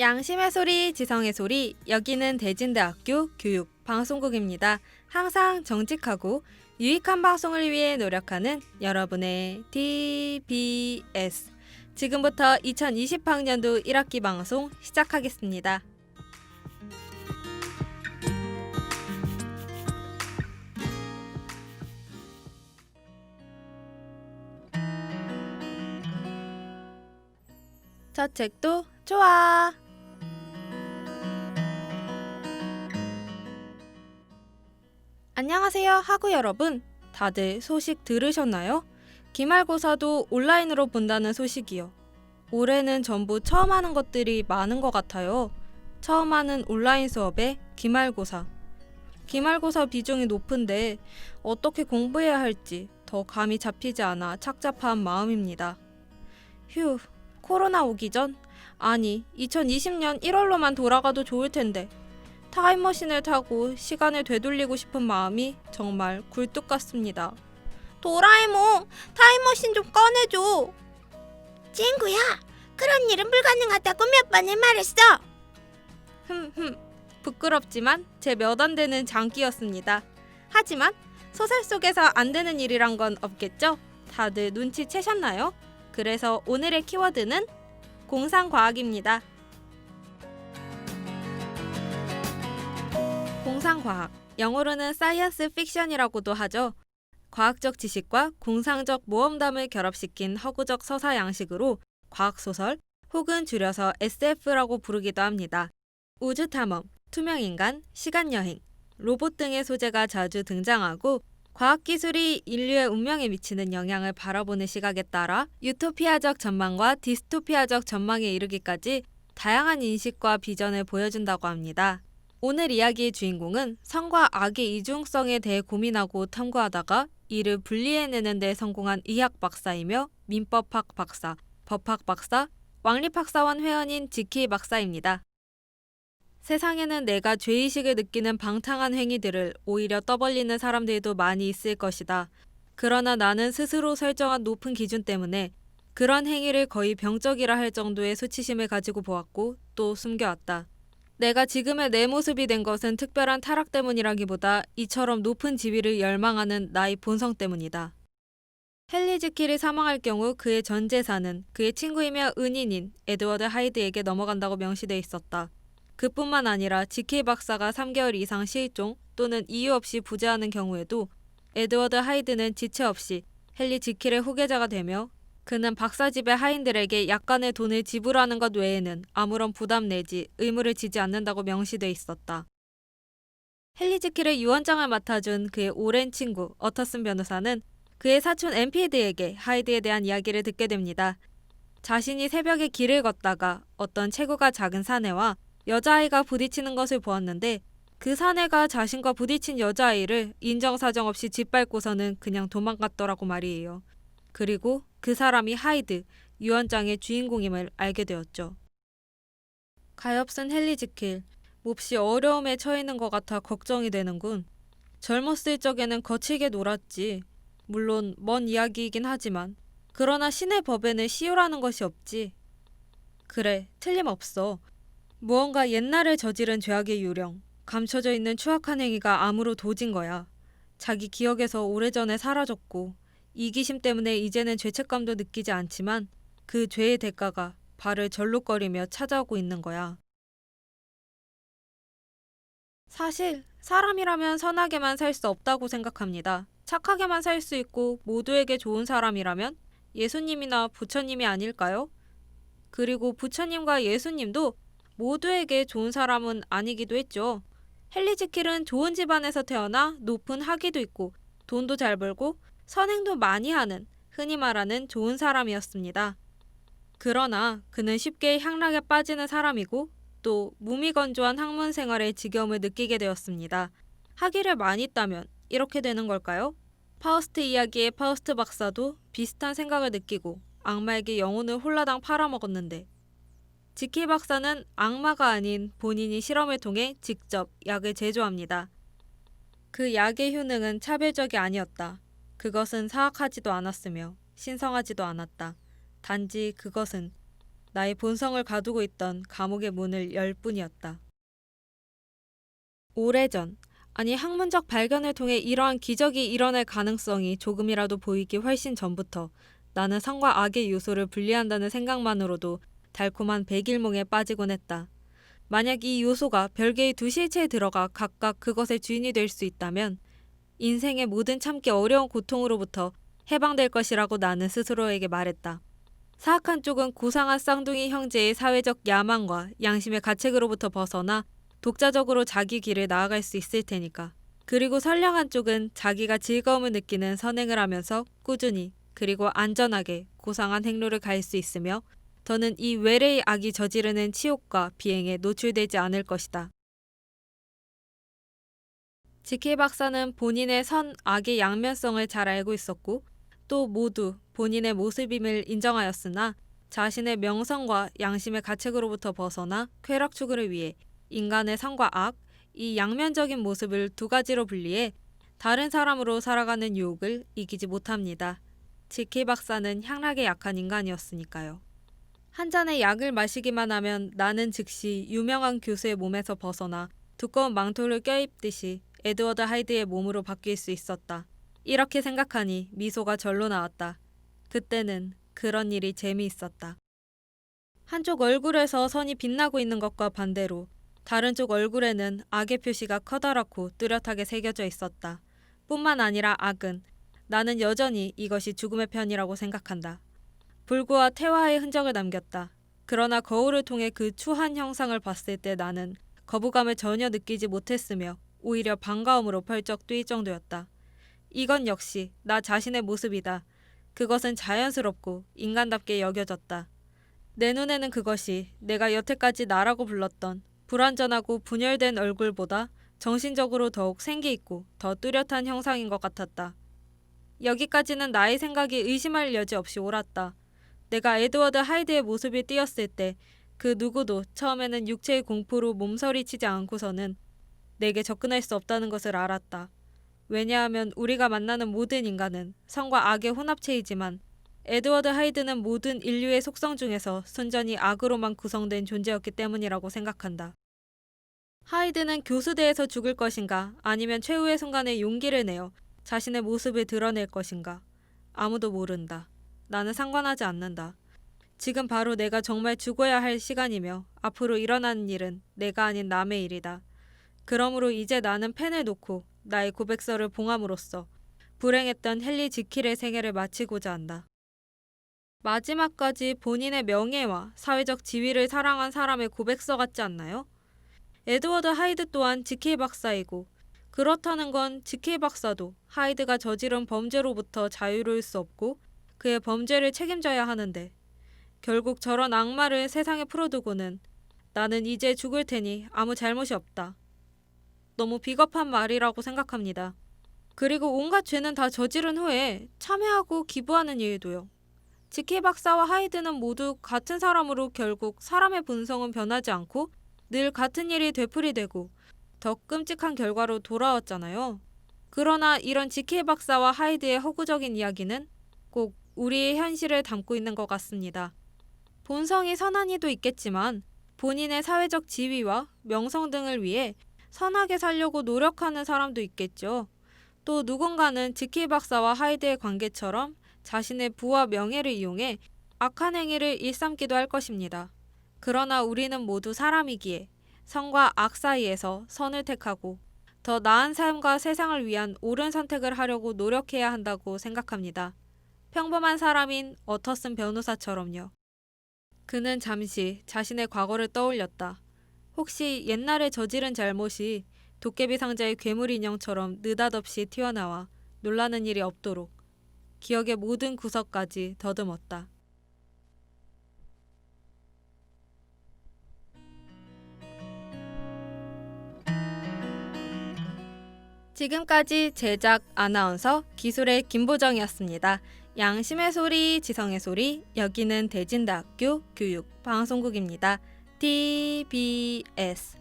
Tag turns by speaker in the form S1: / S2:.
S1: 양심의 소리, 지성의 소리, 여기는 대진대학교 교육 방송국입니다. 항상 정직하고 유익한 방송을 위해 노력하는 여러분의 TBS. 지금부터 2020학년도 1학기 방송 시작하겠습니다. 저 책도 좋아. 안녕하세요, 하구 여러분. 다들 소식 들으셨나요? 기말고사도 온라인으로 본다는 소식이요. 올해는 전부 처음 하는 것들이 많은 것 같아요. 처음 하는 온라인 수업에 기말고사. 기말고사 비중이 높은데 어떻게 공부해야 할지 더 감이 잡히지 않아 착잡한 마음입니다. 휴, 코로나 오기 전? 아니, 2020년 1월로만 돌아가도 좋을 텐데. 타임머신을 타고 시간을 되돌리고 싶은 마음이 정말 굴뚝 같습니다. 도라에몽, 타임머신 좀 꺼내줘.
S2: 친구야, 그런 일은 불가능하다고 몇 번을 말했어.
S1: 흠흠. 부끄럽지만 제 몇 안 되는 장기였습니다. 하지만 소설 속에서 안 되는 일이란 건 없겠죠? 다들 눈치채셨나요? 그래서 오늘의 키워드는 공상과학입니다. 공상과학, 영어로는 사이언스 픽션이라고도 하죠. 과학적 지식과 공상적 모험담을 결합시킨 허구적 서사 양식으로 과학소설 혹은 줄여서 SF라고 부르기도 합니다. 우주 탐험, 투명인간, 시간여행, 로봇 등의 소재가 자주 등장하고 과학기술이 인류의 운명에 미치는 영향을 바라보는 시각에 따라 유토피아적 전망과 디스토피아적 전망에 이르기까지 다양한 인식과 비전을 보여준다고 합니다. 오늘 이야기의 주인공은 성과 악의 이중성에 대해 고민하고 탐구하다가 이를 분리해내는 데 성공한 의학 박사이며 민법학 박사, 법학 박사, 왕립학사원 회원인 지키 박사입니다. 세상에는 내가 죄의식을 느끼는 방탕한 행위들을 오히려 떠벌리는 사람들도 많이 있을 것이다. 그러나 나는 스스로 설정한 높은 기준 때문에 그런 행위를 거의 병적이라 할 정도의 수치심을 가지고 보았고 또 숨겨왔다. 내가 지금의 내 모습이 된 것은 특별한 타락 때문이라기보다 이처럼 높은 지위를 열망하는 나의 본성 때문이다. 헨리 지킬이 사망할 경우 그의 전 재산은 그의 친구이며 은인인 에드워드 하이드에게 넘어간다고 명시돼 있었다. 그뿐만 아니라 지킬 박사가 3개월 이상 실종 또는 이유 없이 부재하는 경우에도 에드워드 하이드는 지체 없이 헨리 지킬의 후계자가 되며 그는 박사 집의 하인들에게 약간의 돈을 지불하는 것 외에는 아무런 부담 내지 의무를 지지 않는다고 명시돼 있었다. 헨리 지킬의 유언장을 맡아준 그의 오랜 친구 어터슨 변호사는 그의 사촌 엠피드에게 하이드에 대한 이야기를 듣게 됩니다. 자신이 새벽에 길을 걷다가 어떤 체구가 작은 사내와 여자아이가 부딪히는 것을 보았는데 그 사내가 자신과 부딪힌 여자아이를 인정사정 없이 짓밟고서는 그냥 도망갔더라고 말이에요. 그리고 그 사람이 하이드, 유언장의 주인공임을 알게 되었죠. 가엾은 헨리 지킬, 몹시 어려움에 처해있는 것 같아 걱정이 되는군. 젊었을 적에는 거칠게 놀았지. 물론 먼 이야기이긴 하지만 그러나 신의 법에는 시효라는 것이 없지. 그래, 틀림없어. 무언가 옛날에 저지른 죄악의 유령, 감춰져 있는 추악한 행위가 암으로 도진 거야. 자기 기억에서 오래전에 사라졌고 이기심 때문에 이제는 죄책감도 느끼지 않지만 그 죄의 대가가 발을 절룩거리며 찾아오고 있는 거야. 사실 사람이라면 선하게만 살 수 없다고 생각합니다. 착하게만 살 수 있고 모두에게 좋은 사람이라면 예수님이나 부처님이 아닐까요? 그리고 부처님과 예수님도 모두에게 좋은 사람은 아니기도 했죠. 헨리 지킬은 좋은 집안에서 태어나 높은 학위도 있고 돈도 잘 벌고 선행도 많이 하는 흔히 말하는 좋은 사람이었습니다. 그러나 그는 쉽게 향락에 빠지는 사람이고 또 무미건조한 학문 생활의 지겨움을 느끼게 되었습니다. 학위를 많이 따면 이렇게 되는 걸까요? 파우스트 이야기의 파우스트 박사도 비슷한 생각을 느끼고 악마에게 영혼을 홀라당 팔아먹었는데 지키 박사는 악마가 아닌 본인이 실험을 통해 직접 약을 제조합니다. 그 약의 효능은 차별적이 아니었다. 그것은 사악하지도 않았으며 신성하지도 않았다. 단지 그것은 나의 본성을 가두고 있던 감옥의 문을 열 뿐이었다. 오래전, 아니 학문적 발견을 통해 이러한 기적이 일어날 가능성이 조금이라도 보이기 훨씬 전부터 나는 성과 악의 요소를 분리한다는 생각만으로도 달콤한 백일몽에 빠지곤 했다. 만약 이 요소가 별개의 두 실체에 들어가 각각 그것의 주인이 될 수 있다면 인생의 모든 참기 어려운 고통으로부터 해방될 것이라고 나는 스스로에게 말했다. 사악한 쪽은 고상한 쌍둥이 형제의 사회적 야망과 양심의 가책으로부터 벗어나 독자적으로 자기 길을 나아갈 수 있을 테니까. 그리고 선량한 쪽은 자기가 즐거움을 느끼는 선행을 하면서 꾸준히 그리고 안전하게 고상한 행로를 갈 수 있으며 더는 이 외래의 악이 저지르는 치욕과 비행에 노출되지 않을 것이다. 지킬 박사는 본인의 선, 악의 양면성을 잘 알고 있었고 또 모두 본인의 모습임을 인정하였으나 자신의 명성과 양심의 가책으로부터 벗어나 쾌락 추구를 위해 인간의 선과 악, 이 양면적인 모습을 두 가지로 분리해 다른 사람으로 살아가는 유혹을 이기지 못합니다. 지키 박사는 향락에 약한 인간이었으니까요. 한 잔의 약을 마시기만 하면 나는 즉시 유명한 교수의 몸에서 벗어나 두꺼운 망토를 껴입듯이 에드워드 하이드의 몸으로 바뀔 수 있었다. 이렇게 생각하니 미소가 절로 나왔다. 그때는 그런 일이 재미있었다. 한쪽 얼굴에서 선이 빛나고 있는 것과 반대로 다른 쪽 얼굴에는 악의 표시가 커다랗고 뚜렷하게 새겨져 있었다. 뿐만 아니라 악은 나는 여전히 이것이 죽음의 편이라고 생각한다. 불구와 태화의 흔적을 남겼다. 그러나 거울을 통해 그 추한 형상을 봤을 때 나는 거부감을 전혀 느끼지 못했으며 오히려 반가움으로 펄쩍 뛰일 정도였다. 이건 역시 나 자신의 모습이다. 그것은 자연스럽고 인간답게 여겨졌다. 내 눈에는 그것이 내가 여태까지 나라고 불렀던 불완전하고 분열된 얼굴보다 정신적으로 더욱 생기 있고 더 뚜렷한 형상인 것 같았다. 여기까지는 나의 생각이 의심할 여지 없이 옳았다. 내가 에드워드 하이드의 모습이 띄었을 때 그 누구도 처음에는 육체의 공포로 몸서리치지 않고서는 내게 접근할 수 없다는 것을 알았다. 왜냐하면 우리가 만나는 모든 인간은 성과 악의 혼합체이지만 에드워드 하이드는 모든 인류의 속성 중에서 순전히 악으로만 구성된 존재였기 때문이라고 생각한다. 하이드는 교수대에서 죽을 것인가 아니면 최후의 순간에 용기를 내어 자신의 모습을 드러낼 것인가 아무도 모른다. 나는 상관하지 않는다. 지금 바로 내가 정말 죽어야 할 시간이며 앞으로 일어나는 일은 내가 아닌 남의 일이다. 그러므로 이제 나는 펜을 놓고 나의 고백서를 봉함으로써 불행했던 헨리 지킬의 생애를 마치고자 한다. 마지막까지 본인의 명예와 사회적 지위를 사랑한 사람의 고백서 같지 않나요? 에드워드 하이드 또한 지킬 박사이고 그렇다는 건 지킬 박사도 하이드가 저지른 범죄로부터 자유로울 수 없고 그의 범죄를 책임져야 하는데 결국 저런 악마를 세상에 풀어두고는 나는 이제 죽을 테니 아무 잘못이 없다. 너무 비겁한 말이라고 생각합니다. 그리고 온갖 죄는 다 저지른 후에 참회하고 기부하는 일도요. 지키 박사와 하이드는 모두 같은 사람으로 결국 사람의 본성은 변하지 않고 늘 같은 일이 되풀이되고 더 끔찍한 결과로 돌아왔잖아요. 그러나 이런 지키 박사와 하이드의 허구적인 이야기는 꼭 우리의 현실을 담고 있는 것 같습니다. 본성이 선한 이도 있겠지만 본인의 사회적 지위와 명성 등을 위해 선하게 살려고 노력하는 사람도 있겠죠. 또 누군가는 지키 박사와 하이드의 관계처럼 자신의 부와 명예를 이용해 악한 행위를 일삼기도 할 것입니다. 그러나 우리는 모두 사람이기에 선과 악 사이에서 선을 택하고 더 나은 삶과 세상을 위한 옳은 선택을 하려고 노력해야 한다고 생각합니다. 평범한 사람인 어터슨 변호사처럼요. 그는 잠시 자신의 과거를 떠올렸다. 혹시 옛날에 저지른 잘못이 도깨비 상자의 괴물 인형처럼 느닷없이 튀어나와 놀라는 일이 없도록 기억의 모든 구석까지 더듬었다. 지금까지 제작 아나운서 기술의 김보정이었습니다. 양심의 소리, 지성의 소리, 여기는 대진대학교 교육 방송국입니다. TBS